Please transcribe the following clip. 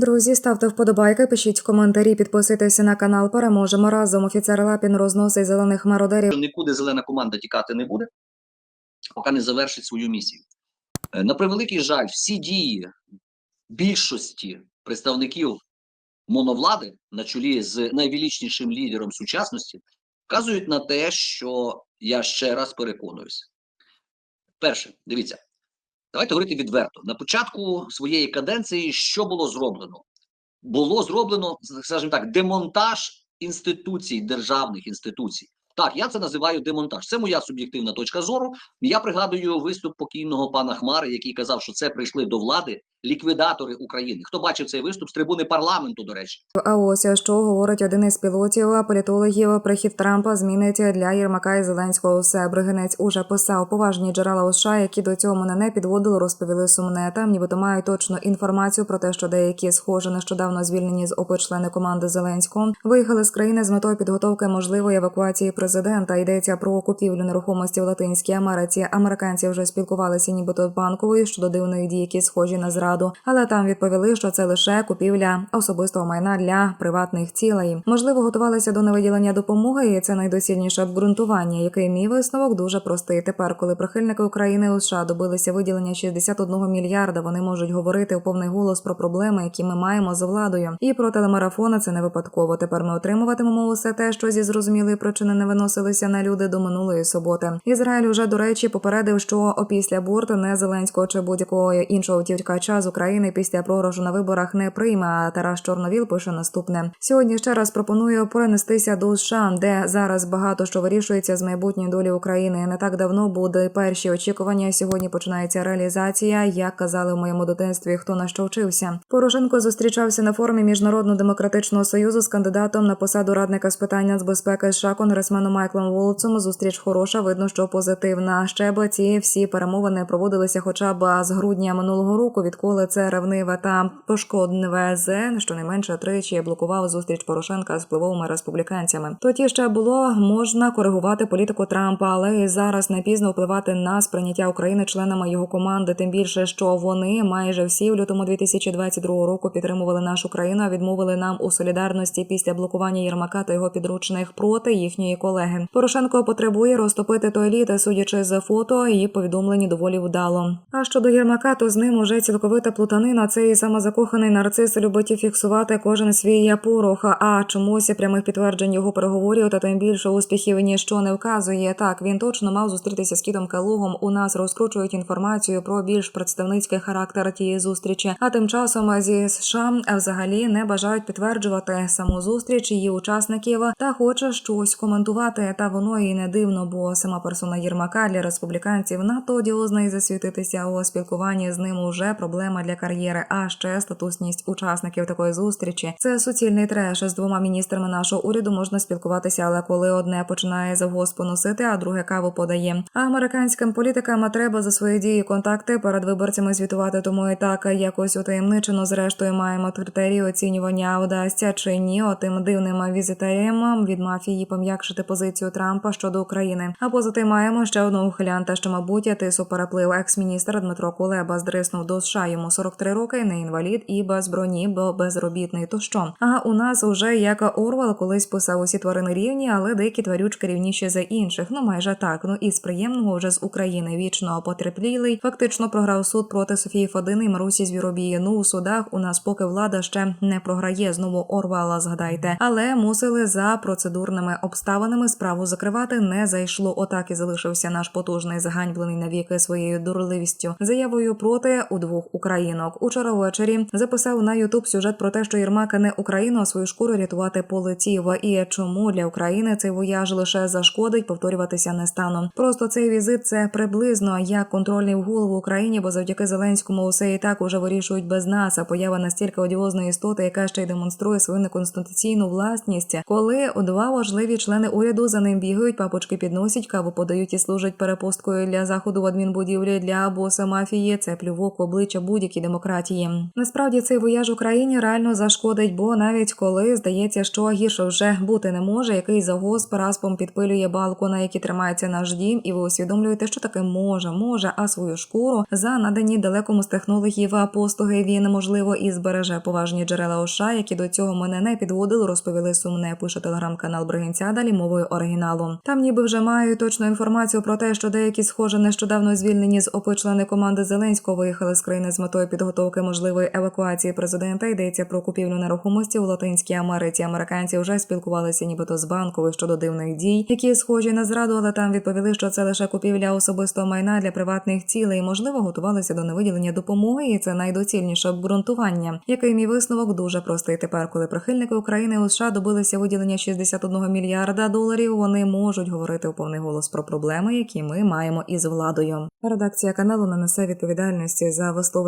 Друзі, ставте вподобайки, пишіть коментарі, підписуйтеся на канал. Переможемо разом. Офіцер Лапін розносить зелених мародерів. нікуди зелена команда тікати не буде, поки не завершить свою місію. Е, На превеликий жаль, всі дії більшості представників моновлади на чолі з найвеличнішим лідером сучасності вказують на те, що я ще раз переконуюся. Перше, дивіться, давайте говорити відверто. На початку своєї каденції що було зроблено? Було зроблено, скажімо так, демонтаж інституцій, державних інституцій. Так, я це називаю демонтаж. Це моя суб'єктивна точка зору. Я пригадую виступ покійного пана Хмари, який казав, що це прийшли до влади ліквідатори України. Хто бачив цей виступ з трибуни парламенту, до речі, А ось що говорить один із пілотів політологів. Прихід Трампа змінить для Єрмака і Зеленського все. Бригинець уже писав поважні джерела США, які до цього мене не підводили, розповіли сумне. Там нібито мають точну інформацію про те, що деякі схоже нещодавно звільнені з ОП члени команди Зеленського виїхали з країни з метою підготовки можливої евакуації президента. Йдеться про купівлю нерухомості в Латинській Америці. Американці вже спілкувалися, нібито з банковою щодо дивних дій, які схожі на зраду. Але там відповіли, що це лише купівля особистого майна для приватних цілей. Можливо, готувалися до невиділення допомоги, і це найдосільніше обґрунтування, який мій висновок дуже простий. Тепер, коли прихильники України у США добилися виділення 61 мільярда, вони можуть говорити у повний голос про проблеми, які ми маємо з владою. І про телемарафони це не випадково. Тепер ми отримуватимемо усе те, що зі зрозумілої причини не виносилися на люди до минулої суботи. Ізраїль уже до речі попередив, що опісля борту не Зеленського чи будь-якого іншого втікача з України після програшу на виборах не прийме. А Тарас Чорновіл пише наступне: сьогодні ще раз пропоную перенестися до США, де зараз багато що вирішується з майбутньої долі України. Не так давно були перші очікування. Сьогодні починається реалізація. Як казали в моєму дитинстві, хто на що вчився. Порошенко зустрічався на форумі міжнародно демократичного союзу з кандидатом на посаду радника з питань нацбезпеки США конгресменом Майклом Волцом. Зустріч хороша. Видно, що позитивна. Ще б ці всі перемовини проводилися, хоча б з грудня минулого року, відколи це ревниве та пошкодневе ЗН, щонайменше тричі блокував зустріч Порошенка з впливовими республіканцями. Тоді ще було можна коригувати політику Трампа, але і зараз не пізно впливати на сприйняття України членами його команди. Тим більше, що вони майже всі в лютому 2022 року підтримували нашу країну, а відмовили нам у солідарності після блокування Єрмака та його підручних проти їхньої колеги. Порошенко потребує розтопити той літ, судячи з фото, її повідомлені доволі вдало. А щодо Єрмака, то з ним уже цілковита плутанина. Цей самозакоханий нарцис любить фіксувати кожен свій порох. А чомусь прямих підтверджень його переговорів та тим більше успіхів ніщо не вказує. Так він точно мав зустрітися з Кітом Келугом. У нас розкручують інформацію про більш представницький характер тієї зустрічі. А тим часом зі США взагалі не бажають підтверджувати саму зустріч її учасників та хоче щось коментувати. Та воно і не дивно, бо сама персона Єрмака для республіканців надто одіозна і засвітитися у спілкуванні з ним уже проблема для кар'єри. А ще статусність учасників такої зустрічі. Це суцільний треш. З двома міністрами нашого уряду можна спілкуватися, але коли одне починає завгосп поносити, а друге каву подає. А американським політикам треба за свої дії контакти перед виборцями звітувати. Тому і так якось утаємничено зрештою маємо критерії оцінювання вдасться чи ні. Отим дивним візитеріям від мафії пом'якшити позицію Трампа щодо України. А поза тим маємо ще одного ухилянта, що мабуть тису переплив екс-міністр Дмитро Кулеба здриснув до США йому 43 роки, не інвалід і без броні, бо безробітний. То що? А у нас уже як Орвел колись писав усі тварини рівні, але деякі тварючки рівніші за інших. Ну майже так. Ну і з приємного вже з України вічно потерплілий. Фактично програв суд проти Софії Фодини і Марусі Звіробії. Ну у судах у нас поки влада ще не програє. Знову Орвела згадайте, але мусили за процедурними обставинами справу закривати. Не зайшло. Отак і залишився наш потужний заганьблений навіки своєю дурливістю. Заявою проти у двох українок. Учора ввечері записав на Ютуб сюжет про те, що Єрмака не Україну, а свою шкуру рятувати полетів. І чому для України цей вояж лише зашкодить, повторюватися не стану. Просто цей візит це приблизно як контрольний в голову Україні, бо завдяки Зеленському усе і так уже вирішують без нас. А поява настільки одіозної істоти, яка ще й демонструє свою неконституційну власність, коли два важливі члени уряду за ним бігають, папочки підносять, каву подають і служать перепусткою для заходу в адмінбудівлі для боса мафії. Це плювок в обличчя будь-якій демократії. Насправді цей вояж Україні реально зашкодить, бо навіть коли здається, що гірше вже бути не може, який загоз пораспом підпилює балку, на якій тримається наш дім, і ви усвідомлюєте, що таке може, може, а свою шкуру за надані далекому з технологів послуги він можливо і збереже поважні джерела ОША, які до цього мене не підводили, розповіли сумне. Пише телеграм-канал Бригинця далі мовою оригіналу. Там ніби вже мають точну інформацію про те, що деякі схоже нещодавно звільнені з ОП члени команди Зеленського виїхали з країни з метою підготовки можливої евакуації президента. Йдеться про купівлю нерухомості у Латинській Америці. Американці вже спілкувалися нібито з банковою щодо дивних дій, які схожі на зраду, але там відповіли, що це лише купівля особистого майна для приватних цілей. Можливо, готувалися до невиділення допомоги, і це найдоцільніше обґрунтування. Який мій висновок дуже простий. Тепер, коли прихильники України у США добилися виділення 61 мільярда доларів, вони можуть говорити у повний голос про проблеми, які ми маємо із владою. Редакція каналу не несе відповідальності за